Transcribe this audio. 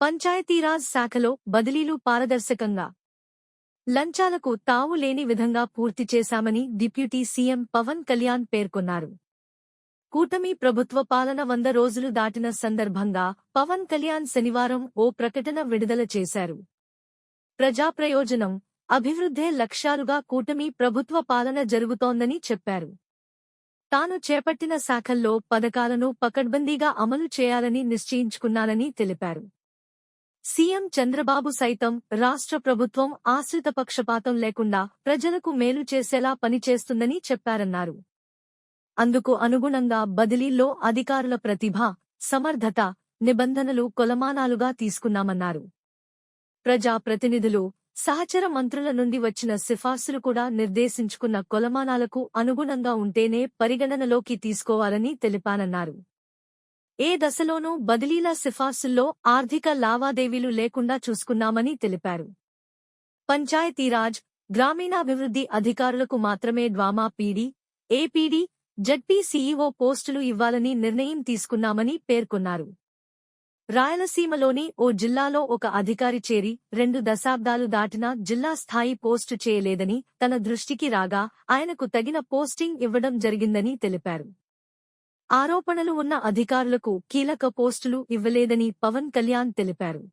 పంచాయతీరాజ్ శాఖలో బదిలీలు పారదర్శకంగా. లంచాలకు తావు లేని విధంగా పూర్తి చేశామని డిప్యూటీ సీఎం పవన్ కళ్యాణ్ పేర్కొన్నారు. కూటమి ప్రభుత్వ పాలన వంద రోజులు దాటిన సందర్భంగా పవన్ కళ్యాణ్ శనివారం ఓ ప్రకటన విడుదల చేశారు. ప్రజాప్రయోజనం అభివృద్ధే లక్ష్యాలుగా కూటమి ప్రభుత్వ పాలన జరుగుతోందని చెప్పారు. తాను చేపట్టిన శాఖల్లో పథకాలను పకడ్బందీగా అమలు చేయాలని నిశ్చయించుకున్నానని తెలిపారు. సీఎం చంద్రబాబు సైతం రాష్ట్ర ప్రభుత్వం ఆశ్రిత పక్షపాతం లేకుండా ప్రజలకు మేలు చేసేలా పనిచేస్తుందని చెప్పారన్నారు. అందుకు అనుగుణంగా బదిలీల్లో అధికారుల ప్రతిభ సమర్థత నిబంధనలు కొలమానాలుగా తీసుకున్నామన్నారు. ప్రజా ప్రతినిధులు సహచర మంత్రుల నుండి వచ్చిన సిఫార్సులు కూడా నిర్దేశించుకున్న కొలమానాలకు అనుగుణంగా ఉంటేనే పరిగణనలోకి తీసుకోవాలని తెలిపానన్నారు. ఏ దశలోనూ బదిలీల సిఫార్సుల్లో ఆర్థిక లావాదేవీలు లేకుండా చూసుకున్నామని తెలిపారు. పంచాయతీరాజ్ గ్రామీణాభివృద్ధి అధికారులకు మాత్రమే DWAMA PD APD ZP CEO posts ఇవ్వాలని నిర్ణయం తీసుకున్నామని పేర్కొన్నారు. రాయలసీమలోని ఓ జిల్లాలో ఒక అధికారి చేరి రెండు దశాబ్దాలు దాటినా జిల్లా స్థాయి పోస్టు చేయలేదని తన దృష్టికి రాగా ఆయనకు తగిన పోస్టింగ్ ఇవ్వడం జరిగిందని తెలిపారు. ఆరోపణలు ఉన్న అధికారులకు కీలక పోస్టులు ఇవ్వలేదని పవన్ కళ్యాణ్ తెలిపారు.